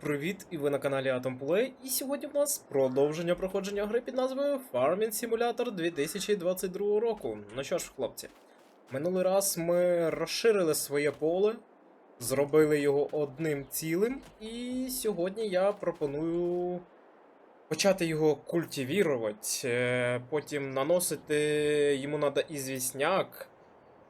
привіт! І ви на каналі Atom Play. І сьогодні в нас продовження проходження гри під назвою Farming Simulator 2022 року. Ну що ж, хлопці, минулий раз ми розширили своє поле, зробили його одним цілим, і сьогодні я пропоную почати його культивірувати, е, потім наносити йому треба ізвісняк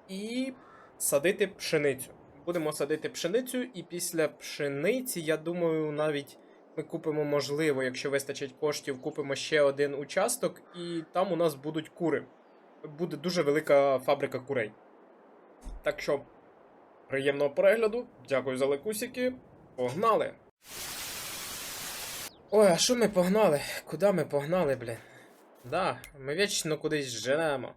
і садити пшеницю. Будемо садити пшеницю, і після пшениці, я думаю, навіть ми купимо, можливо, якщо вистачить коштів, купимо ще один участок, і там у нас будуть кури. Буде дуже велика фабрика курей. Так що, приємного перегляду, дякую за лайкусики. Погнали! Ой, а що ми погнали? Куди ми погнали, блін? Да, ми вічно кудись женемо.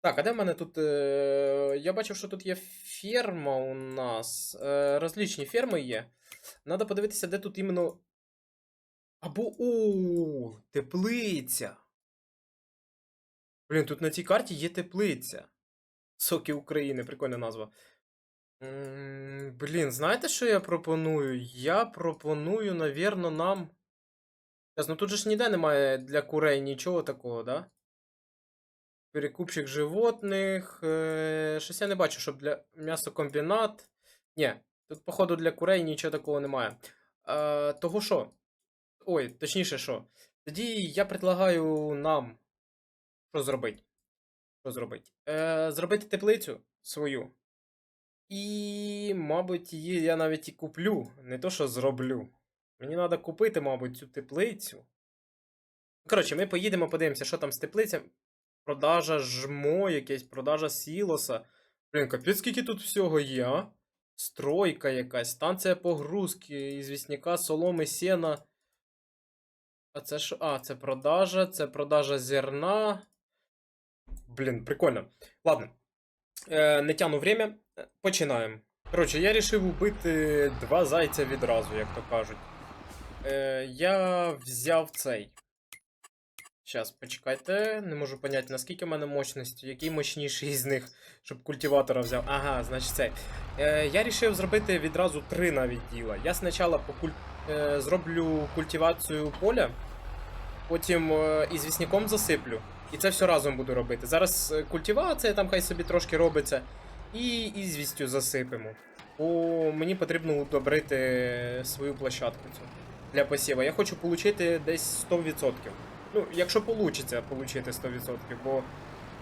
Так, а де в мене тут. Е... Я бачив, що тут є ферма у нас. Е... Розлічні ферми є. Надо подивитися, де тут іменно. Або. У, теплиця. Блін, тут на цій карті є теплиця. Соки України, прикольна назва. Блін, знаєте, що я пропоную? Я пропоную, навірно, нам. Щас, Ну тут же ж ніде немає для курей нічого такого, да? Перекупщик животних. Щось я не бачу, щоб для м'ясокомбінат. Ні, тут, походу, для курей нічого такого немає. Е, того що? Ой, точніше, що? Тоді я предлагаю нам. Що зробити? Що зробити? Е, зробити теплицю свою. І, мабуть, її я навіть і куплю. Не то, що зроблю. Мені треба купити, мабуть, цю теплицю. Коротше, ми поїдемо, подивимося, що там з теплицями. Продажа жмо, якесь, продажа сілоса. Блін, капець, скільки тут всього є, а? Стройка якась, станція погрузки, ізвісника, соломи, сена. А це що? А, це продажа, це продажа зерна. Блін, прикольно. Ладно. Е, не тяну время. Е, Починаємо. Коротше, я рішив убити два зайця відразу, як то кажуть. Е, я взяв цей. Щас, почекайте, не можу поняти, наскільки в мене мощності, який мощніший із них, щоб культиватора взяв. Ага, значить цей. Е, я рішив зробити відразу три навіть діла. Я спочатку покуль... е, зроблю культивацію поля, потім е, ізвісняком засиплю. І це все разом буду робити. Зараз е, культивація там хай собі трошки робиться. І ізвістю засипемо. Бо мені потрібно удобрити свою площадку цю для посіва. Я хочу отримати десь 100%. Ну, якщо вийде отримати 100%, бо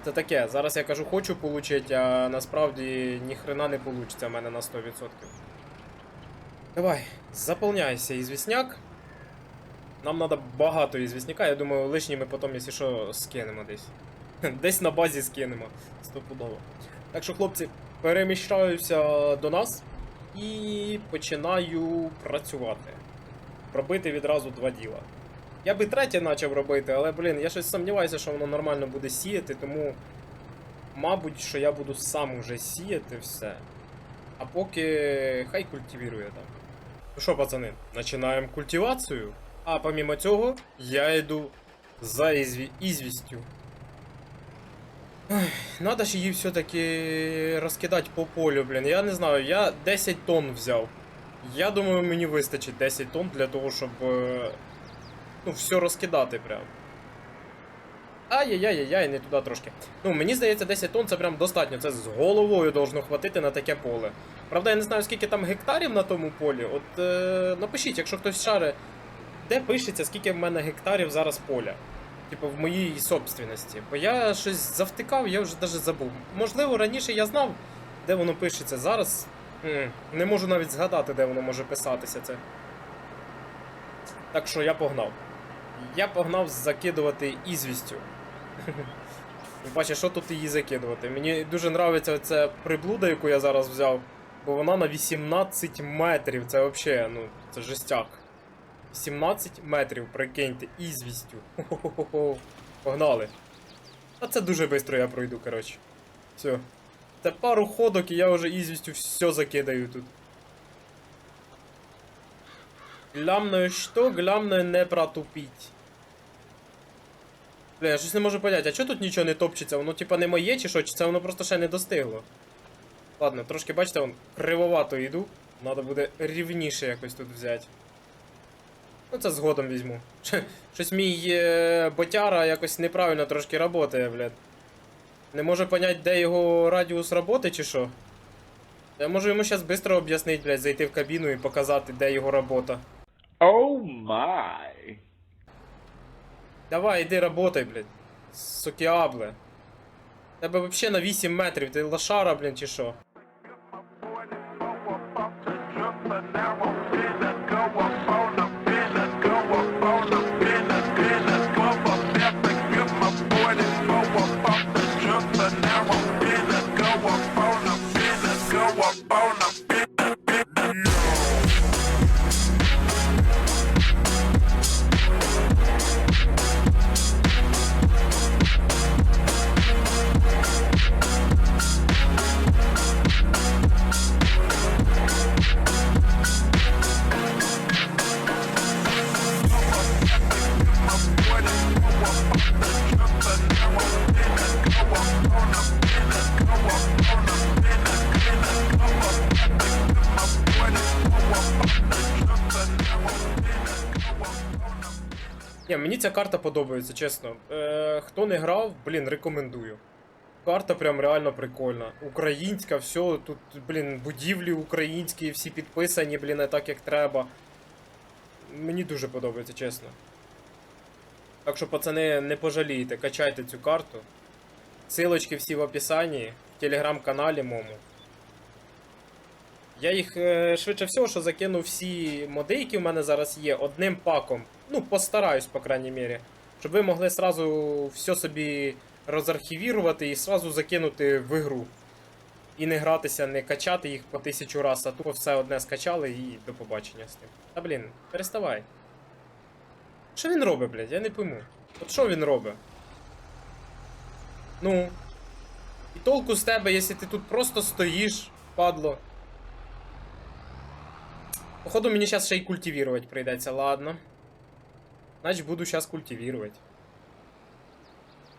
це таке. Зараз я кажу, хочу отримати, а насправді ніхрена не вийде в мене на 100%. Давай, заповняйся ізвісняк. Нам треба багато ізвісняка, я думаю, лишні ми потім, якщо що, скинемо десь. Десь на базі скинемо. Стопудово. Так що, хлопці, переміщаюся до нас і починаю працювати. Робити відразу два діла. Я би третє почав робити, але, блін, я щось сумніваюся, що воно нормально буде сіяти, тому. Мабуть, що я буду сам уже сіяти все. А поки хай культивірує там. Ну що, пацани, починаємо культивацію. А помімо цього, я йду за ізві... ізвістю. Надо ж її все-таки розкидати по полю, блін. Я не знаю, я 10 тонн взяв. Я думаю, мені вистачить 10 тонн для того, щоб. Ну, все розкидати прям. Ай-яй-яй-яй, не туди трошки. Ну, мені здається, 10 тонн це прям достатньо. Це з головою должно хватити на таке поле. Правда, я не знаю, скільки там гектарів на тому полі. От е, напишіть, якщо хтось шаре, де пишеться, скільки в мене гектарів зараз поля. Типу, в моїй собственності. Бо я щось завтикав, я вже навіть забув. Можливо, раніше я знав, де воно пишеться. Зараз не можу навіть згадати, де воно може писатися це. Так що я погнав. Я погнав закидувати ізвістю. Бачиш, що тут її закидувати? Мені дуже подобається ця приблуда, яку я зараз взяв, бо вона на 18 метрів. Це взагалі, ну, це жестяк. 17 метрів, прикиньте, ізвістю. Хо-хо-хо-хо. Погнали. А це дуже швидко я пройду, коротше. Все. Це пару ходок і я вже ізвістю все закидаю тут. Главное что? Главное не протупить. Бля, я щось не можу поняти, а чого тут нічого не топчеться? Воно типа не моє чи що, чи це воно просто ще не достигло? Ладно, трошки бачите, вон кривовато йду. Надо буде рівніше якось тут взяти. Ну, це згодом візьму. Щось мій е, ботяра якось неправильно трошки працює, блядь. Не можу понять, де його радіус роботи чи що. Я можу йому зараз швидко об'яснити, блядь, зайти в кабіну і показати, де його робота. Oh my. Давай, іди работай, блядь. Сукіабле. Тебе вообще на 8 метрів, ти лошара, блін, чи що? Мені ця карта подобається, чесно. Е, хто не грав, блін, рекомендую. Карта прям реально прикольна. Українська, все, тут, блін, будівлі українські, всі підписані, блін, так як треба. Мені дуже подобається, чесно. Так що, пацани, не пожалійте, качайте цю карту. Силочки всі в описанні, в телеграм-каналі мому. Я їх е, швидше всього, що закину всі моди, які в мене зараз є, одним паком. Ну, постараюсь, по крайній мірі. Щоб ви могли сразу все собі розархівірувати і сразу закинути в ігру. І не гратися, не качати їх по тисячу раз, а тупо все одне скачали і до побачення з тим. Та блін, переставай. Що він робить, блядь? Я не пойму. От що він робить? Ну. І толку з тебе, якщо ти тут просто стоїш, падло. Походу мені зараз ще й культивувати прийдеться, ладно. Значить буду зараз культивувати.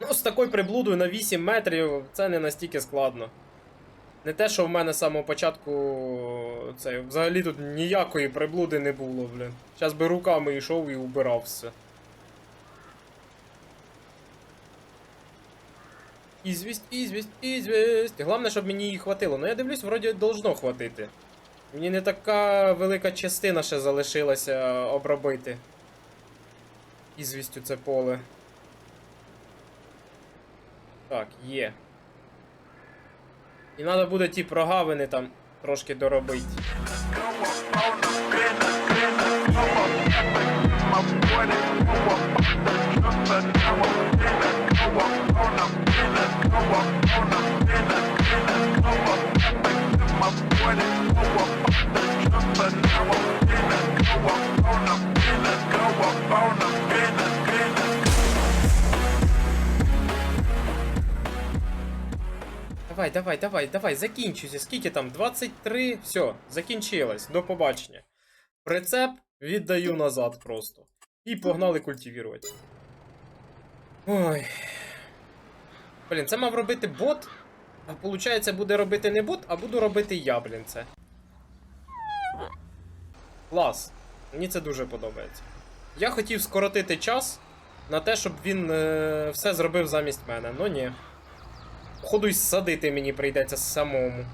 Ну, з такою приблудою на 8 метрів це не настільки складно. Не те, що в мене з самого початку це, взагалі тут ніякої приблуди не було, блін. Зараз би руками йшов і убирав все. Ізвість, ізвість, ізвість. Головне, щоб мені її хватило. Ну я дивлюсь, вроді должно хватити. Мені не така велика частина ще залишилася обробити. Ізвістю це поле. Так, є. І треба буде ті прогавини там трошки доробити. Давай, давай, давай, давай, закінчуйся. Скільки там? 23. Все, закінчилось. До побачення. Прицеп віддаю назад просто. І погнали культивувати. Ой. Блін, це мав робити бот. А виходить, буде робити не бот, а буду робити я, блін, це. Клас. Мені це дуже подобається. Я хотів скоротити час на те, щоб він е, все зробив замість мене, ну ні. Походу й садити мені прийдеться самому.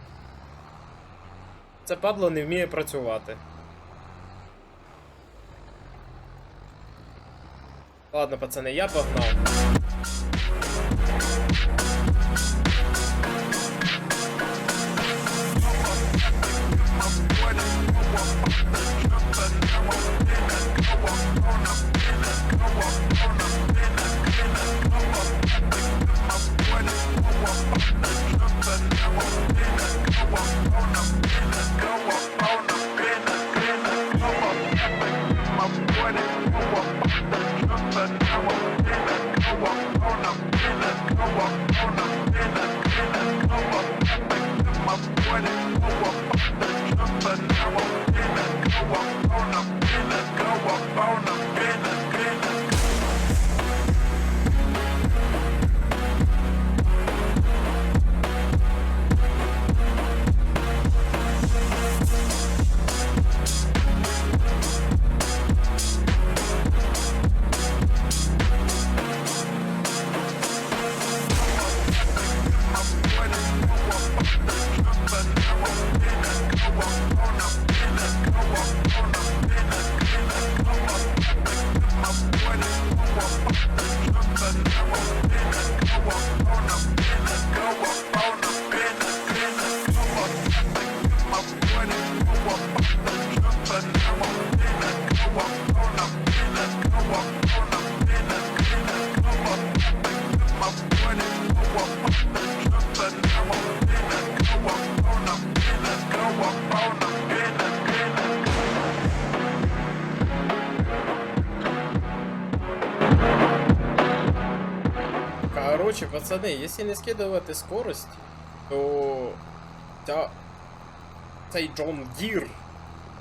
Це падло не вміє працювати. Ладно, пацани, я погнав. Якщо не скидувати скорості, то ця... цей Джон Дір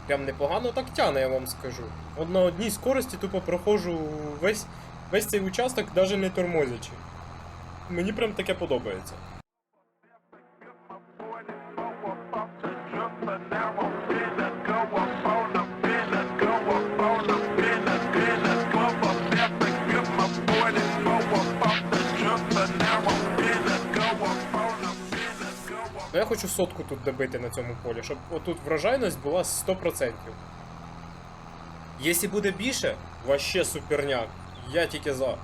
прям непогано так тяне, я вам скажу. От на одній скорості тупо проходжу весь, весь цей участок, навіть не тормозячи. Мені прям таке подобається. Хочу сотку тут добити на цьому полі, щоб отут врожайність була 100%. Якщо буде більше, ваще суперняк. Я тільки за.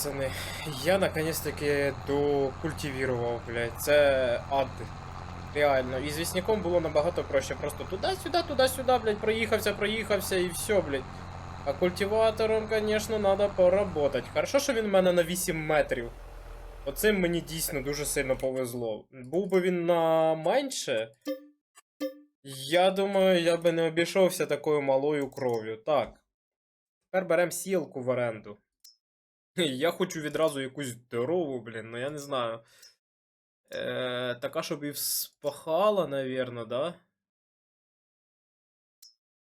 Пацани, я наконец-таки докультивірував, блядь. Це ад. Реально. І з вісняком було набагато проще. Просто туди-сюди, туди-сюди, блядь, проїхався, проїхався і все, блядь. А культиватором, конечно, надо поработать. Хорошо, що він в мене на 8 метрів. Оцим мені дійсно дуже сильно повезло. Був би він на менше. Я думаю, я би не обійшовся такою малою кров'ю. Так. Тепер беремо сілку в оренду. Я хочу відразу якусь здорову, блін, ну я не знаю. Е, така, щоб і вспахала, навірно, да?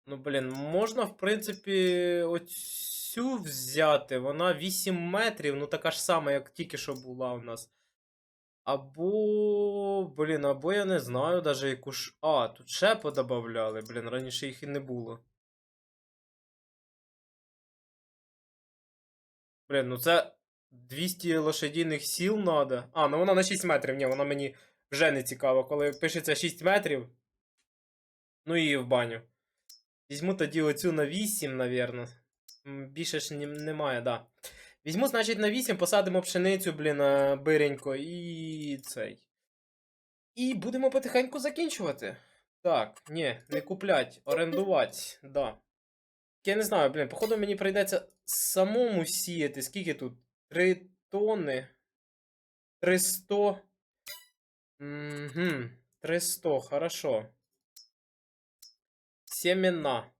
Ну, блін, можна, в принципі, оцю взяти. Вона 8 метрів, ну така ж сама, як тільки що була у нас. Або. Блін, або я не знаю даже яку ж. А, тут ще подобавляли, блін, раніше їх і не було. Блін, ну це 200 лошадіних сіл надо. А, ну вона на 6 метрів. Ні, вона мені вже не цікаво. Коли пишеться 6 метрів. Ну і в баню. Візьму тоді оцю на 8, навірно. Більше ж немає, да. Візьму, значить, на 8, посадимо пшеницю, блін, е, биренько, і цей. І будемо потихеньку закінчувати. Так, ні, не куплять, орендувати, да. Я не знаю, блін, походу мені прийдеться самому сіяти. Скільки тут? 3 тонни. 300. Угу. 300, хорошо. Семена.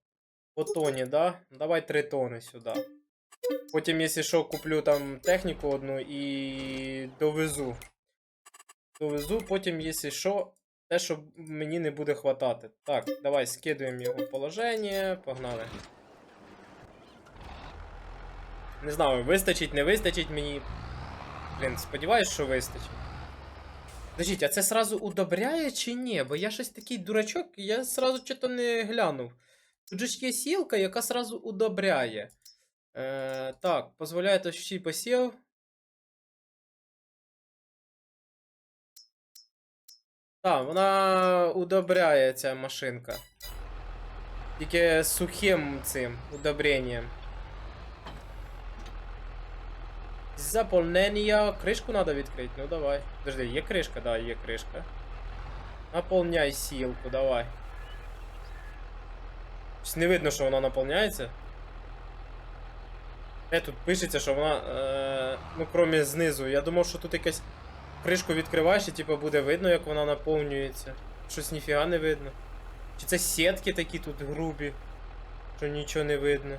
По тоні, да? Давай 3 тони сюди. Потім, якщо що, куплю там техніку одну і довезу. Довезу, потім, якщо що, те, що мені не буде хватати. Так, давай скидуємо його в положення. Погнали. Не знаю, вистачить, не вистачить мені. Блін, сподіваюсь, що вистачить. Подождіть, а це сразу удобряє чи ні? Бо я щось такий дурачок, я сразу чого не глянув. Тут же ж є сілка, яка сразу удобряє. Е, так, дозволяє тощий посів. Так, вона удобряє ця машинка. Тільки сухим цим удобренням. Заполнення. Кришку треба відкрити. Ну давай. Подожди, є кришка? Да, є кришка. Наполняй сілку, давай. Не видно, що вона наповняється. Е, тут пишеться, що вона. Е, ну, крім знизу. Я думав, що тут якась кришку відкриваєш і типу буде видно, як вона наповнюється. Щось ніфіга не видно. Чи це сітки такі тут грубі, що нічого не видно.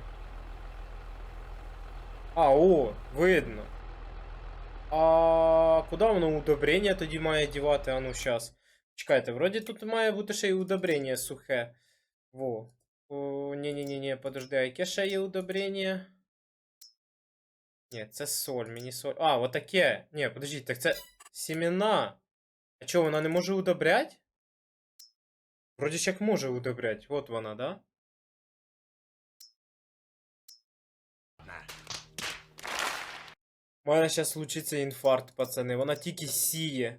А, о, видно. А куди воно удобрення тоді має дівати? А ну щас. Чекайте, вроді тут має бути ще й удобрення сухе. Во. Ні-ні-ні, подожди, а яке ще є удобрення? Ні, це соль, мені соль. А, отаке. Ні, подождіть, так це семена. А чого, вона не може удобрять? Вроді ж як може удобрять. Вот вона, да? У мене зараз случиться інфаркт, пацани. Вона тільки сіє.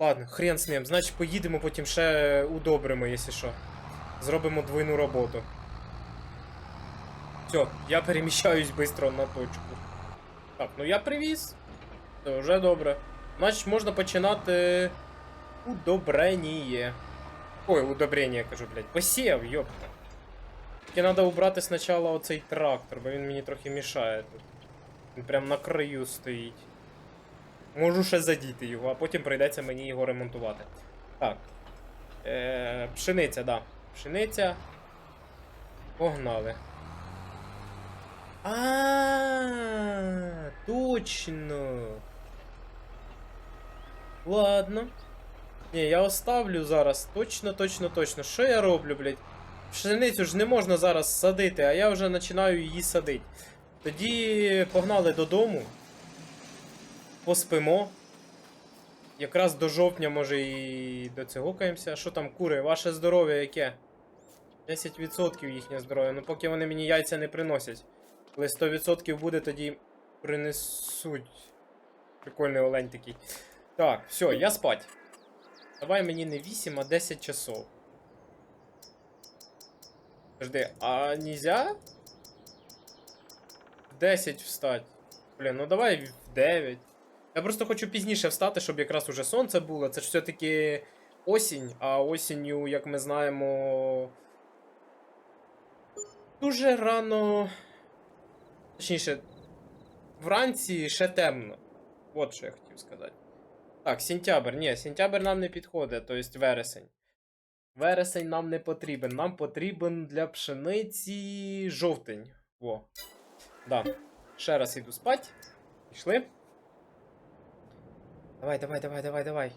Ладно, хрен з ним. Значить, поїдемо, потім ще удобримо, якщо що. Зробимо двойну роботу. Все, я переміщаюсь швидко на точку. Так, ну я привіз. Це вже добре. Значить, можна починати удобрення. Ой, удобрення, я кажу, блядь. Посів, йопта. Тільки треба убрати спочатку оцей трактор, бо він мені трохи мішає тут. Він прям на краю стоїть. Можу ще задіти його, а потім прийдеться мені його ремонтувати. Так. Е, пшениця, да. Пшениця. Погнали. А, точно. Ладно. Ні, я оставлю зараз. Точно, точно, точно. Що я роблю, блядь? Пшеницю ж не можна зараз садити, а я вже починаю її садити. Тоді погнали додому. Поспимо. Якраз до жовтня, може, і до цього каємося. Що там, кури? Ваше здоров'я яке? 10% їхнє здоров'я. Ну поки вони мені яйця не приносять. Коли 100% буде, тоді принесуть. Прикольний олень такий. Так, все, я спать. Давай мені не 8, а 10 часов. Жди, а нельзя? В 10 встать. Блін, ну давай в 9. Я просто хочу пізніше встати, щоб якраз уже сонце було. Це ж все-таки осінь, а осінню, як ми знаємо. Дуже рано. Точніше, вранці ще темно. От що я хотів сказати. Так, сентябрь. Ні, сентябрь нам не підходить, тобто вересень. Вересень нам не потрібен. Нам потрібен для пшениці жовтень. Во. Да. Ще раз іду спать. Пішли. Давай, давай, давай, давай, давай.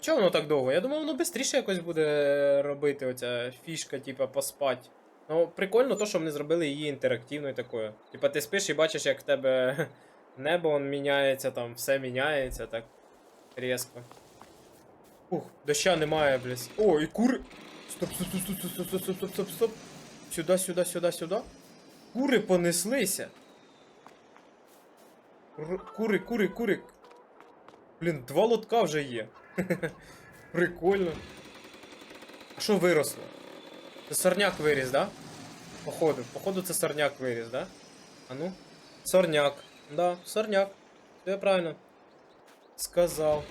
Чого воно так довго? Я думав, воно швидше якось буде робити оця фішка, типа, поспать. Ну, прикольно то, що вони зробили її інтерактивною такою. Типа ти спиш і бачиш, як в тебе небо он міняється, там все міняється так різко. Ух, доща немає, блядь. О, і кури. Стоп, стоп, стоп, стоп, стоп, стоп, стоп, стоп, стоп, стоп. Сюда, сюда, сюда, сюда. Кури понеслися. Р- Кури, кури, кури. Блін, два лотка вже є. Прикольно. А що виросло? Це сорняк виріс, да? Походу, походу це сорняк виріс, да? А ну? Сорняк. Да, сорняк. Все правильно. Сказав.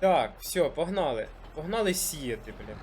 Так, все, погнали. Погнали сіяти, блін.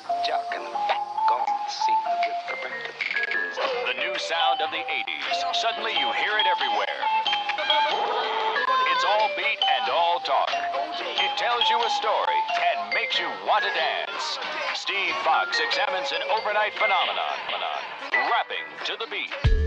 Mrs. Jock and the fat gone sing with the. The new sound of the 80s. Suddenly you hear it everywhere. It's all beat and all talk. It tells you a story and makes you want to dance. Steve Fox examines an overnight phenomenon, Rapping to the beat.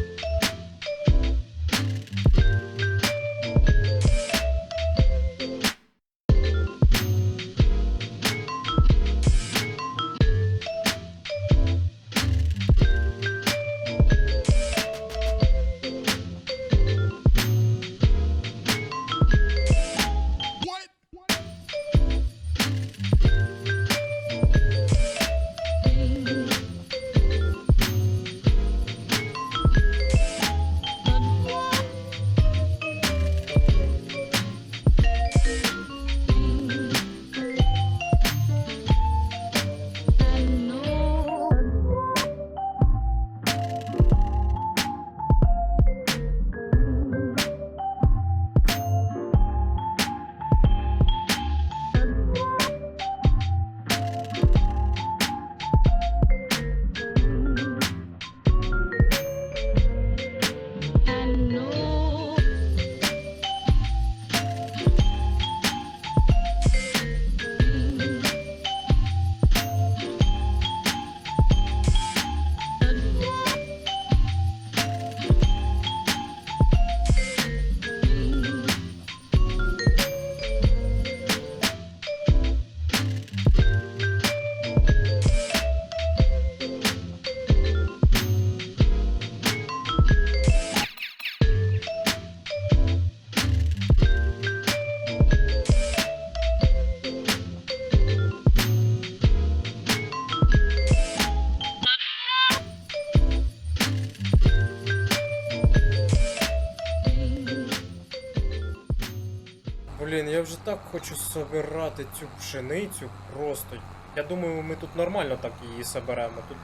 Хочу собирати цю пшеницю просто. Я думаю, ми тут нормально так її соберемо. Тут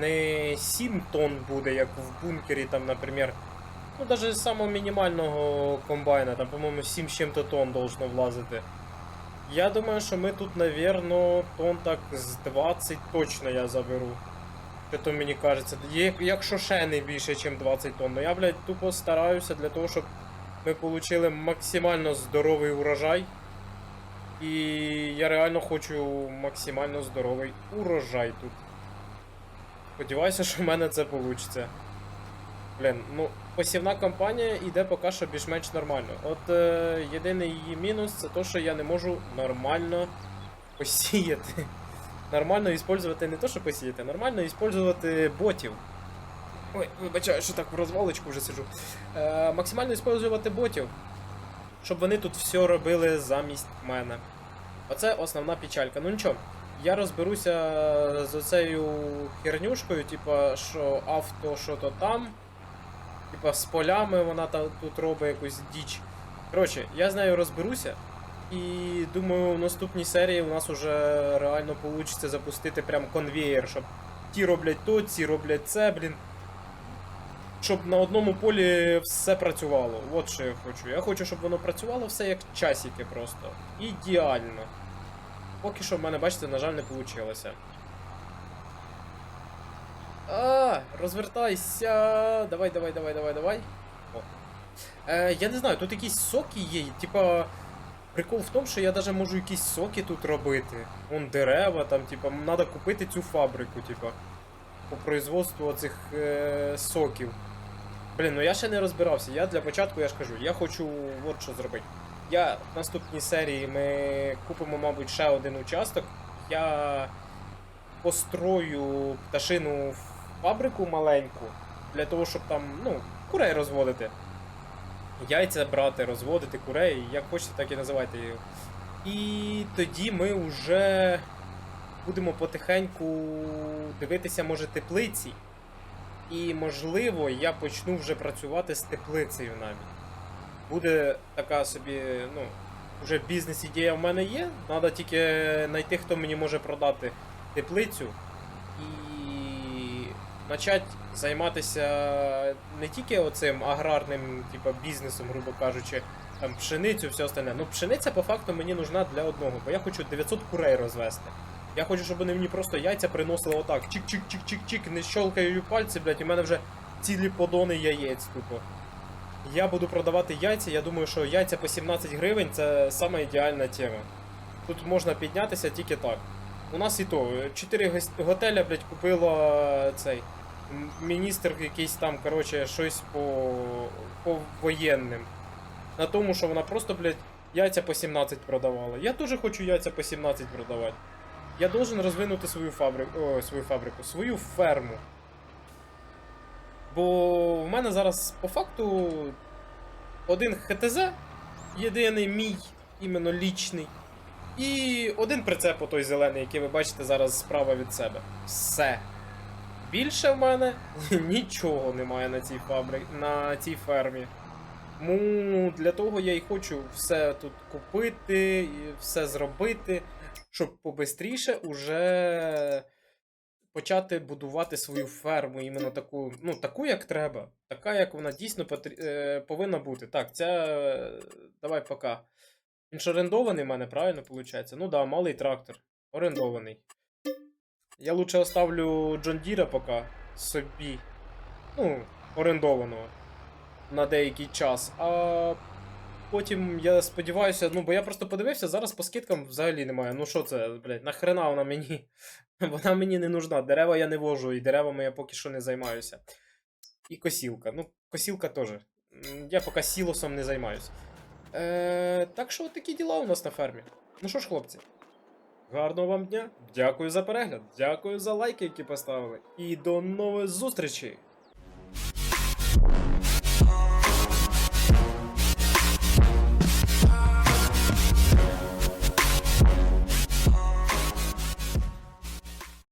не 7 тонн буде, як в бункері, там, наприклад. Ну, навіть з самого мінімального комбайна, там, по-моєму, 7 з чим-то тонн должно влазити. Я думаю, що ми тут, навірно, тонн так з 20 точно я заберу. Що то мені кажеться. Якщо ще не більше, ніж 20 тонн. Ну я, блядь, тупо стараюся для того, щоб ми отримали максимально здоровий урожай. І я реально хочу максимально здоровий урожай тут. Сподіваюся, що в мене це вийде. Блін, ну, посівна кампанія йде поки що більш-менш нормально. От е, єдиний її мінус це те, що я не можу нормально посіяти. Нормально використовувати не то, що посіяти, нормально використовувати ботів. Ой, вибачаю, що так в розвалочку вже сиджу. Е, максимально використовувати ботів, щоб вони тут все робили замість мене. Оце основна печалька. Ну нічого, я розберуся з оцею хернюшкою, типа, що авто, що то там. Типа з полями вона та, тут робить якусь діч. Коротше, я з нею розберуся. І думаю, в наступній серії у нас уже реально вийде запустити прям конвеєр, щоб ті роблять то, ці роблять це, блін. Щоб на одному полі все працювало. От що я хочу. Я хочу, щоб воно працювало все як часики просто. Ідеально. Поки що в мене, бачите, на жаль, не вийшло. А, розвертайся. Давай, давай, давай, давай, давай. Е, я не знаю, тут якісь соки є, типа. Прикол в тому, що я навіть можу якісь соки тут робити. Вон дерева, там, типа, треба купити цю фабрику, типа. По производству цих е, соків. Блін, ну я ще не розбирався. Я для початку я ж кажу, я хочу от що зробити. Я в наступній серії ми купимо, мабуть, ще один участок. Я построю пташину фабрику маленьку для того, щоб там, ну, курей розводити. Яйця брати, розводити курей, як хочете, так і називайте її. І тоді ми вже будемо потихеньку дивитися, може, теплиці. І, можливо, я почну вже працювати з теплицею навіть. Буде така собі, ну, вже бізнес-ідея в мене є. Треба тільки знайти, хто мені може продати теплицю і почати займатися не тільки оцим аграрним типу, бізнесом, грубо кажучи, там пшеницю, все остальне. Ну, пшениця по факту мені нужна для одного, бо я хочу 900 курей розвести. Я хочу, щоб вони мені просто яйця приносили отак. Чик-чик-чик-чик-чик, не щелкаю пальці, блядь, у мене вже цілі подони яєць тупо. Я буду продавати яйця, я думаю, що яйця по 17 гривень це сама ідеальна тема. Тут можна піднятися тільки так. У нас і то, 4 готеля, блядь, купило е, цей. Міністр якийсь там, короче, щось по, по воєнним. На тому, що вона просто, блядь, яйця по 17 продавала. Я теж хочу яйця по 17 продавати. Я должен розвинути свою фабрику. О, свою фабрику, свою ферму. Бо в мене зараз по факту один ХТЗ, єдиний мій, іменно лічний. І один прицеп отой зелений, який ви бачите зараз справа від себе. Все. Більше в мене нічого немає на цій фабри... на цій фермі. Тому для того я і хочу все тут купити і все зробити, щоб побистріше уже почати будувати свою ферму, іменно таку, ну, таку, як треба. Така, як вона дійсно потрі... е, повинна бути. Так, ця. Давай пока. Він ж орендований в мене, правильно виходить? Ну да, малий трактор. Орендований. Я лучше оставлю Джон Діра поки собі. Ну, орендованого. На деякий час. А потім я сподіваюся, ну бо я просто подивився, зараз по скидкам взагалі немає. Ну що це, блядь, нахрена вона мені? Вона мені не нужна. Дерева я не вожу, і деревами я поки що не займаюся. І косілка. Ну, косілка теж. Я поки сілосом не займаюся. Е, так що такі діла у нас на фермі. Ну що ж, хлопці, гарного вам дня. Дякую за перегляд, дякую за лайки, які поставили. І до нових зустрічей!